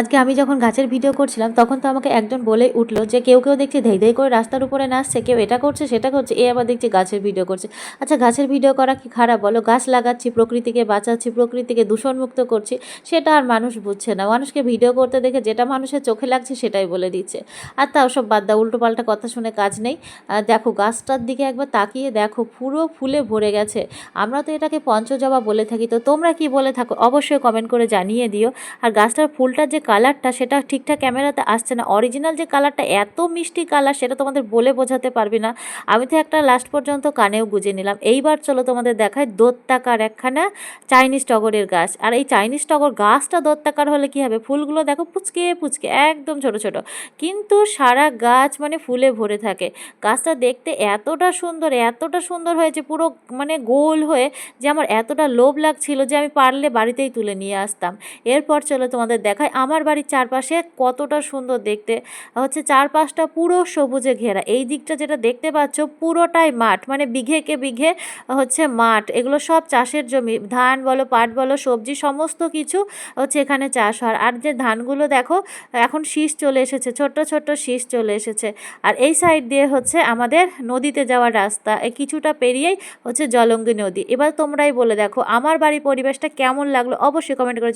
আজকে আমি যখন গাছের ভিডিও করছিলাম, তখন তো আমাকে একজন বলেই উঠল যে, কেউ কেউ দেখছি ধেই ধেই করে রাস্তার উপরে নাচছে, কেউ এটা করছে, সেটা করছে, এ আবার দেখছি গাছের ভিডিও করছে। আচ্ছা গাছের ভিডিও করা কি খারাপ বলো? গাছ লাগাচ্ছি, প্রকৃতিকে বাঁচাচ্ছি, প্রকৃতিকে দূষণমুক্ত করছি, সেটা আর মানুষ বুঝছে না। মানুষকে ভিডিও করতে দেখে যেটা মানুষের চোখে লাগছে, সেটাই বলে দিচ্ছে। আর তাও সব বাদ দাও উল্টো পাল্টা কথা শুনে কাজ নেই। দেখো, গাছটার দিকে একবার তাকিয়ে দেখো, পুরো ফুলে ভরে গেছে। আমরা তো এটাকে পঞ্চজবা বলে থাকি, তো তোমরা কি বলে থাকো? অবশ্যই কমেন্ট করে জানিয়ে দিও। আর গাছটার ফুলটার যে কালারটা সেটা ঠিকঠাক ক্যামেরাতে আসছে না। অরিজিনাল যে কালারটা এত মিষ্টি কালার সেটা তোমাদের বলে বোঝাতে পারবি না। আমি তো একটা লাস্ট পর্যন্ত কানেও গুজে নিলাম। এইবার চলো তোমাদের দেখায় দোত্তাকার একখানা চাইনিজ টগরের গাছ। আর এই চাইনিজ টগর গাছটা দোত্তাকার হলে কি হবে? ফুলগুলো দেখো পুচকে পুচকে, একদম ছোট ছোট। কিন্তু সারা গাছ মানে ফুলে ভরে থাকে। গাছটা দেখতে এতটা সুন্দর এতটা সুন্দর হয়েছে, পুরো মানে গোল হয়ে যে আমার এতটা লোভ লাগছিল যে আমি পারলে বাড়িতেই তুলে নিয়ে আসতাম। এরপর চলো তোমাদের দেখায় আমার বাড়ির চারপাশে কতটা সুন্দর দেখতে। হচ্ছে চারপাশটা পুরো সবুজে ঘেরা। এই দিকটা যেটা দেখতে পাচ্ছ পুরোটাই মাঠ। মানে বিঘেকে বিঘে হচ্ছে মাঠ। এগুলো সব চাষের জমি। ধান বলো, পাট বলো, সবজি, সমস্ত কিছু হচ্ছে এখানে চাষ হয়। আর যে ধানগুলো দেখো, এখন শীষ চলে এসেছে, ছোট্ট ছোট্ট শীষ চলে এসেছে। আর এই সাইড দিয়ে হচ্ছে আমাদের নদীতে যাওয়ার রাস্তা। এই কিছুটা পেরিয়েই হচ্ছে জলঙ্গি নদী। এবার তোমরাই বলে দেখো, আমার বাড়ির পরিবেশটা কেমন লাগল? অবশ্যই কমেন্ট করে।